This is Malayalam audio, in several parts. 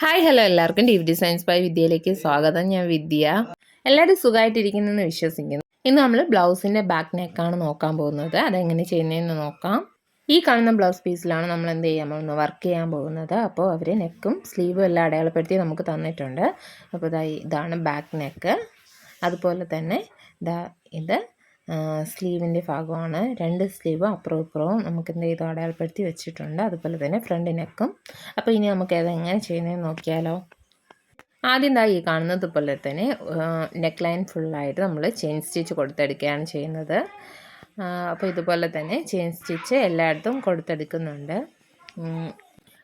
ഹായ് ഹലോ എല്ലാവർക്കും ഡി ഡിസൈൻസ് ബൈ വിദ്യയിലേക്ക് സ്വാഗതം. ഞാൻ വിദ്യ. എല്ലാവരും സുഖമായിട്ടിരിക്കുന്നെന്ന് വിശ്വസിക്കുന്നു. ഇന്ന് നമ്മൾ ബ്ലൗസിന്റെ ബാക്ക് നെക്കാണ് നോക്കാൻ പോകുന്നത്. അതെങ്ങനെ ചെയ്യുന്നതെന്ന് നോക്കാം. ഈ കാണുന്ന ബ്ലൗസ് പീസിലാണ് നമ്മൾ എന്ത് ചെയ്യാൻ പോകുന്നത്? വർക്ക് ചെയ്യാൻ പോകുന്നത്. അപ്പോൾ അവർ നെക്കും സ്ലീവും എല്ലാം അടയാളപ്പെടുത്തി നമുക്ക് തന്നിട്ടുണ്ട്. അപ്പോൾ ഇതാ ഇതാണ് ബാക്ക് നെക്ക് അതുപോലെ തന്നെ ഇതാ ഇത് സ്ലീവിന്റെ ഭാഗമാണ്. രണ്ട് സ്ലീവ് അപ്പുറവും ഇപ്പുറവും നമുക്ക് എന്ത് ചെയ്തു? അടയാളപ്പെടുത്തി വെച്ചിട്ടുണ്ട്. അതുപോലെ തന്നെ ഫ്രണ്ട് നെക്കും അപ്പോൾ ഇനി നമുക്ക് അതെങ്ങനെ ചെയ്യുന്നതെന്ന് നോക്കിയാലോ. ആദ്യം എന്താ ഈ കാണുന്നത് പോലെ തന്നെ നെക്ക് ലൈൻ ഫുള്ളായിട്ട് നമ്മൾ ചെയിൻ സ്റ്റിച്ച് കൊടുത്തെടുക്കുകയാണ് ചെയ്യുന്നത്. അപ്പോൾ ഇതുപോലെ തന്നെ ചെയിൻ സ്റ്റിച്ച് എല്ലായിടത്തും കൊടുത്തെടുക്കുന്നുണ്ട്.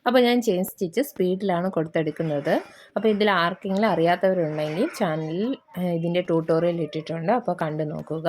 അപ്പോൾ ഞാൻ ചെയിൻ സ്റ്റിച്ച് സ്പീഡിലാണ് കൊടുത്തെടുക്കുന്നത്. അപ്പോൾ ഇതിൽ ആർക്കെങ്കിലും അറിയാത്തവരുണ്ടെങ്കിൽ ചാനലിൽ ഇതിന്റെ ട്യൂട്ടോറിയൽ ഇട്ടിട്ടുണ്ട്. അപ്പോൾ കണ്ടു നോക്കുക.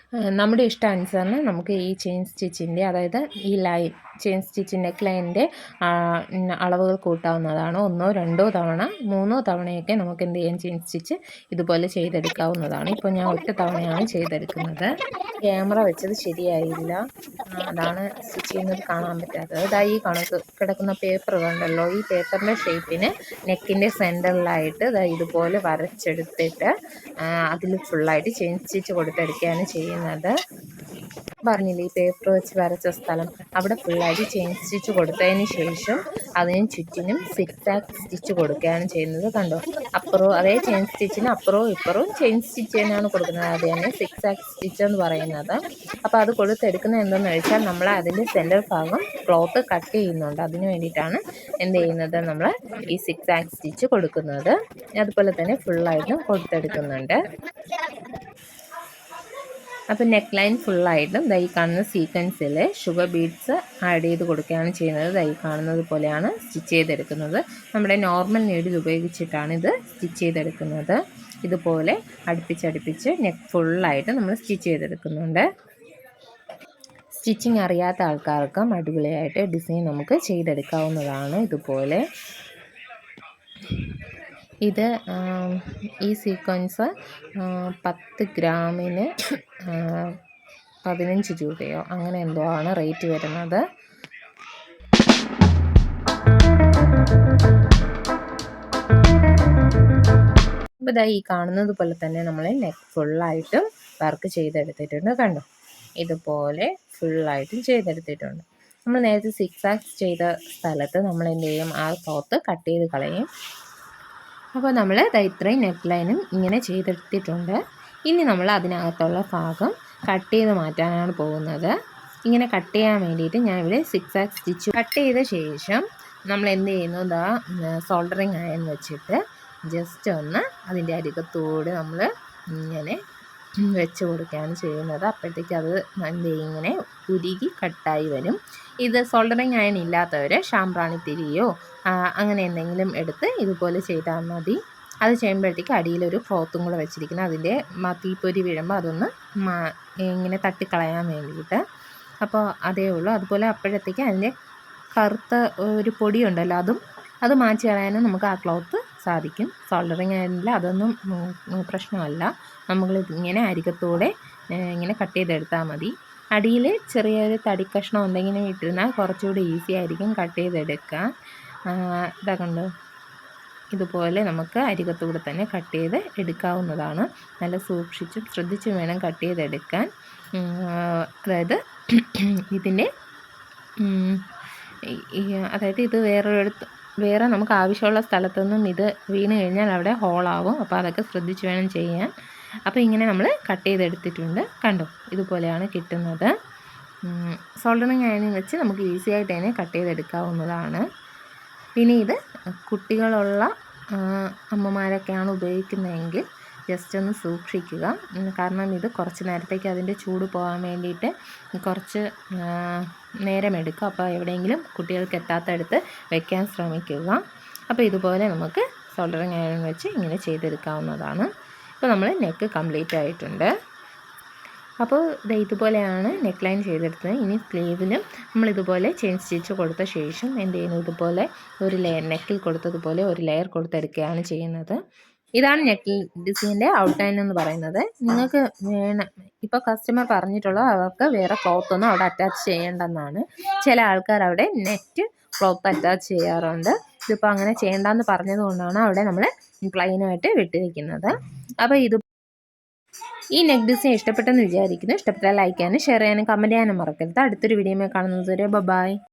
നമ്മുടെ ഇഷ്ടാനുസരണം നമുക്ക് ഈ ചെയിൻ സ്റ്റിച്ചിന്റെ അതായത് ഈ ലൈൻ ചെയിൻ സ്റ്റിച്ച് നെക്ക് ലൈനിന്റെ അളവുകൾ കൂട്ടാവുന്നതാണ്. ഒന്നോ രണ്ടോ തവണ മൂന്നോ തവണയൊക്കെ നമുക്ക് എന്ത് ചെയ്യാം? ചെയിൻ സ്റ്റിച്ച് ഇതുപോലെ ചെയ്തെടുക്കാവുന്നതാണ്. ഇപ്പോൾ ഞാൻ ഒറ്റ തവണയാണ് ചെയ്തെടുക്കുന്നത്. ക്യാമറ വെച്ചത് ശരിയായില്ല. അതാണ് സ്റ്റിച്ച് ചെയ്യുന്നത് കാണാൻ പറ്റാത്തത്. അതായത് ഈ കണക്ക് കിടക്കുന്ന പേപ്പർ കണ്ടല്ലോ? ഈ പേപ്പറിന്റെ ഷേപ്പിന് നെക്കിന്റെ സെന്ററിലായിട്ട് ഇതുപോലെ വരച്ചെടുത്തിട്ട് അതിൽ ഫുള്ളായിട്ട് ചെയിൻ സ്റ്റിച്ച് കൊടുത്തെടുക്കുകയാണ് ചെയ്യുന്നത്. പറഞ്ഞില്ലേ ഈ പേപ്പർ വെച്ച് വരച്ച സ്ഥലം. അവിടെ ഫുള്ളായിട്ട് ചെയിൻ സ്റ്റിച്ച് കൊടുത്തതിന് ശേഷം അതിന് ചുറ്റിനും സിക്സാക് സ്റ്റിച്ച് കൊടുക്കുകയാണ് ചെയ്യുന്നത്. കണ്ടോ? അപ്പുറവും അതേ ചെയിൻ സ്റ്റിച്ചിന് അപ്പുറവും ഇപ്പുറവും ചെയിൻ സ്റ്റിച്ച് തന്നെയാണ് കൊടുക്കുന്നത്. അത് തന്നെ സിക്സാക് സ്റ്റിച്ച് എന്ന് പറയുന്നത്. അപ്പോൾ അത് കൊടുത്തെടുക്കുന്നത് എന്തെന്ന് വെച്ചാൽ നമ്മൾ അതിന്റെ സെന്റർ ഭാഗം ക്ലോത്ത് കട്ട് ചെയ്യുന്നുണ്ട്. അതിന് വേണ്ടിയിട്ടാണ് എന്ത് ചെയ്യുന്നത്? നമ്മൾ ഈ സിക്സാക് സ്റ്റിച്ച് കൊടുക്കുന്നത്. അതുപോലെ തന്നെ ഫുള്ളായിട്ടും കൊടുത്തെടുക്കുന്നുണ്ട്. അപ്പോൾ നെക്ക് ലൈൻ ഫുള്ളായിട്ടും ദൈ കാണുന്ന സീക്വൻസിൽ ഷുഗർ ബീഡ്സ് ആഡ് ചെയ്ത് കൊടുക്കുകയാണ് ചെയ്യുന്നത്. ദൈ കാണുന്നത് പോലെയാണ് സ്റ്റിച്ച് ചെയ്തെടുക്കുന്നത്. നമ്മുടെ നോർമൽ നീഡിൽ ഉപയോഗിച്ചിട്ടാണ് ഇത് സ്റ്റിച്ച് ചെയ്തെടുക്കുന്നത്. ഇതുപോലെ അടുപ്പിച്ചടുപ്പിച്ച് നെക്ക് ഫുള്ളായിട്ട് നമ്മൾ സ്റ്റിച്ച് ചെയ്തെടുക്കുന്നുണ്ട്. സ്റ്റിച്ചിങ് അറിയാത്ത ആൾക്കാർക്കും അടിപൊളിയായിട്ട് ഡിസൈൻ നമുക്ക് ചെയ്തെടുക്കാവുന്നതാണ് ഇതുപോലെ. ഇത് ഈ സീക്വൻസ് പത്ത് ഗ്രാമിന് പതിനഞ്ച് രൂപയോ അങ്ങനെ എന്തോ ആണ് റേറ്റ് വരുന്നത്. അപ്പോൾ ഇതാ ഈ കാണുന്നത് പോലെ തന്നെ നമ്മൾ നെക്ക് ഫുള്ളായിട്ടും വർക്ക് ചെയ്തെടുത്തിട്ടുണ്ട് കണ്ടോ? ഇതുപോലെ ഫുള്ളായിട്ടും ചെയ്തെടുത്തിട്ടുണ്ട്. നമ്മൾ നേരത്തെ സിക്സ് ആക്സ് ചെയ്ത സ്ഥലത്ത് നമ്മൾ എന്ത് ചെയ്യും? ആ ക്ലോത്ത് കട്ട് ചെയ്ത് കളയും. അപ്പോൾ നമ്മൾ ഇത്രയും നെക്ക് ലൈനും ഇങ്ങനെ ചെയ്തെടുത്തിട്ടുണ്ട്. ഇനി നമ്മൾ അതിനകത്തുള്ള ഭാഗം കട്ട് ചെയ്ത് മാറ്റാനാണ് പോകുന്നത്. ഇങ്ങനെ കട്ട് ചെയ്യാൻ വേണ്ടിയിട്ട് ഞാൻ ഇവിടെ സിക്സ് ആക്സ് സ്റ്റിച്ച് കട്ട് ചെയ്ത ശേഷം നമ്മൾ എന്ത് ചെയ്യുന്നു? ഇതാ സോൾഡറിങ് അയൺ വെച്ചിട്ട് ജസ്റ്റ് ഒന്ന് അതിന്റെ അരികത്തോട് നമ്മൾ ഇങ്ങനെ വെച്ച് കൊടുക്കുകയാണ് ചെയ്യുന്നത്. അപ്പോഴത്തേക്ക് അത് എന്ത് ഇങ്ങനെ ഉരുകി കട്ടായി വരും. ഇത് സോൾഡറിങ് അയൺ ഇല്ലാത്തവർ ഷാംപ്രാണിത്തിരിയോ അങ്ങനെ എന്തെങ്കിലും എടുത്ത് ഇതുപോലെ ചെയ്താൽ മതി. അത് ചെയ്യുമ്പോഴത്തേക്ക് അടിയിലൊരു ക്ലോത്തും കൂടെ വെച്ചിരിക്കുന്നത് അതിന്റെ തീപ്പൊരി വീഴുമ്പോൾ അതൊന്ന് ഇങ്ങനെ തട്ടിക്കളയാൻ വേണ്ടിയിട്ട്. അപ്പോൾ അതേ ഉള്ളൂ. അതുപോലെ അപ്പോഴത്തേക്ക് അതിന്റെ കറുത്ത ഒരു പൊടിയുണ്ടല്ലോ അതും അത് മാറ്റി കളയാനും നമുക്ക് ആ ക്ലോത്ത് സാധിക്കും. സോൾഡറിങ് ആയിരുന്നില്ല അതൊന്നും പ്രശ്നമല്ല. നമ്മൾ ഇങ്ങനെ അരികത്തോടെ ഇങ്ങനെ കട്ട് ചെയ്തെടുത്താൽ മതി. അടിയിൽ ചെറിയൊരു തടി കഷ്ണം എന്തെങ്കിലും ഇട്ടിരുന്നാൽ കുറച്ചുകൂടി ഈസി ആയിരിക്കും കട്ട് ചെയ്തെടുക്കാൻ. ഇതാ കണ്ടോ? ഇതുപോലെ നമുക്ക് അരികത്തൂടെ തന്നെ കട്ട് ചെയ്ത് എടുക്കാവുന്നതാണ്. നല്ല സൂക്ഷിച്ചും ശ്രദ്ധിച്ചും വേണം കട്ട് ചെയ്തെടുക്കാൻ. അതായത് ഇതിന്റെ അതായത് ഇത് വേറൊരിടത്ത് വേറെ നമുക്ക് ആവശ്യമുള്ള സ്ഥലത്തൊന്നും ഇത് വീണ് കഴിഞ്ഞാൽ അവിടെ ഹോളാവും അപ്പോൾ അതൊക്കെ ശ്രദ്ധിച്ച് വേണം ചെയ്യാൻ. അപ്പോൾ ഇങ്ങനെ നമ്മൾ കട്ട് ചെയ്തെടുത്തിട്ടുണ്ട്. കണ്ടോ? ഇതുപോലെയാണ് കിട്ടുന്നത്. സോൾഡറിങ് അയണിങ് വെച്ച് നമുക്ക് ഈസി ആയിട്ട് തന്നെ കട്ട് ചെയ്തെടുക്കാവുന്നതാണ്. പിന്നെ ഇത് കുട്ടികളുള്ള അമ്മമാരൊക്കെയാണ് ഉപയോഗിക്കുന്നതെങ്കിൽ ജസ്റ്റ് ഒന്ന് സൂക്ഷിക്കുക. കാരണം ഇത് കുറച്ച് നേരത്തേക്ക് അതിന്റെ ചൂട് പോകാൻ വേണ്ടിയിട്ട് കുറച്ച് നേരമെടുക്കും. അപ്പോൾ എവിടെയെങ്കിലും കുട്ടികൾക്ക് എത്താത്തടുത്ത് വെക്കാൻ ശ്രമിക്കുക. അപ്പോൾ ഇതുപോലെ നമുക്ക് സോൾഡറിങ് അയൺ വെച്ച് ഇങ്ങനെ ചെയ്തെടുക്കാവുന്നതാണ്. ഇപ്പോൾ നമ്മൾ നെക്ക് കംപ്ലീറ്റ് ആയിട്ടുണ്ട്. അപ്പോൾ ഇത് ഇതുപോലെയാണ് നെക്ക് ലൈൻ ചെയ്തെടുത്തത്. ഇനി സ്ലീവിലും നമ്മളിതുപോലെ ചെയിൻ സ്റ്റിച്ച് കൊടുത്ത ശേഷം എന്ത് ചെയ്യുന്നു? ഇതുപോലെ ഒരു ലെയർ നെക്കിൽ കൊടുത്തതുപോലെ ഒരു ലെയർ കൊടുത്തെടുക്കുകയാണ് ചെയ്യുന്നത്. ഇതാണ് നെക്ക് ഡിസൈന്റെ ഔട്ട്ലൈൻ എന്ന് പറയുന്നത്. നിങ്ങൾക്ക് വേണം ഇപ്പോൾ കസ്റ്റമർ പറഞ്ഞിട്ടുള്ള അവർക്ക് വേറെ ക്ലോത്തൊന്നും അവിടെ അറ്റാച്ച് ചെയ്യേണ്ടെന്നാണ്. ചില ആൾക്കാർ അവിടെ നെറ്റ് ക്ലോത്ത് അറ്റാച്ച് ചെയ്യാറുണ്ട്. ഇതിപ്പോൾ അങ്ങനെ ചെയ്യേണ്ടെന്ന് പറഞ്ഞത് കൊണ്ടാണ് അവിടെ നമ്മൾ പ്ലെയിനായിട്ട് വിട്ട് വയ്ക്കുന്നത് അപ്പോൾ ഇത് ഈ നെക്ക് ഡിസൈൻ ഇഷ്ടപ്പെട്ടെന്ന് വിചാരിക്കുന്നു. ഇഷ്ടപ്പെട്ടാൽ ലൈക്ക് ചെയ്യാനും ഷെയർ ചെയ്യാനും കമന്റ് ചെയ്യാനും മറക്കരുത്. അടുത്തൊരു വീഡിയോയിൽ കാണുന്നത് വരെ ബൈ